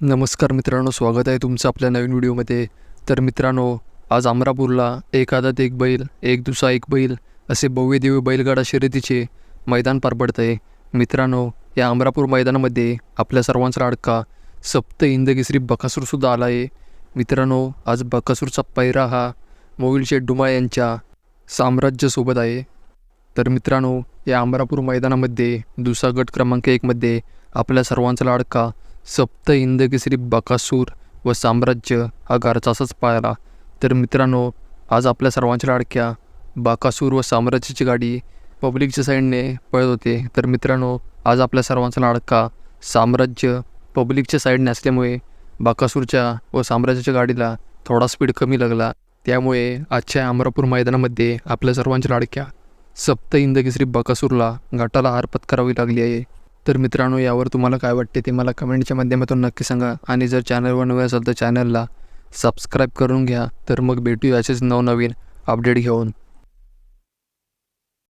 नमस्कार मित्रांनो स्वागत आहे तुमचं आपल्या नवीन व्हिडिओमध्ये. तर मित्रांनो आज अमरापूरला एक आदात एक बैल एक दुसरा एक बैल असे भव्य दिव्य बैलगाडा शर्यतीचे मैदान पार पडत आहे मित्रांनो या अमरापूर मैदानामध्ये आपल्या सर्वांचा अडका सप्त इंदगिसरी बकासूरसुद्धा आला आहे मित्रांनो आज बकासूरचा पैरा हा मोविल शेठ डुमा यांच्या साम्राज्यासोबत आहे. तर मित्रांनो या अमरापूर मैदानामध्ये दुसरा गट क्रमांक एकमध्ये आपल्या सर्वांचा लाडका सप्त इंदकेसरी बकासूर व साम्राज्य हा घरचा असाच पाहिला तर मित्रांनो आज आपल्या सर्वांच्या लाडक्या बाकासूर व साम्राज्याची गाडी पब्लिकच्या साईडने पळत होते. तर मित्रांनो आज आपल्या सर्वांचा लाडका साम्राज्य पब्लिकच्या साईडने असल्यामुळे बाकासूरच्या व साम्राज्याच्या गाडीला थोडा स्पीड कमी लागला. त्यामुळे आजच्या अमरापूर मैदानामध्ये आपल्या सर्वांच्या लाडक्या सप्त इंदकेसरी बकासूरला घाटाला हार पत्करावी लागली आहे. तर मित्रांनो यावर तुम्हाला काय वाटते ते मला कमेंटच्या माध्यमातून नक्की सांगा. आणि जर चॅनलवर नवे असाल तर चॅनलला सबस्क्राईब करून घ्या. तर मग भेटू असेच नवनवीन अपडेट घेऊन.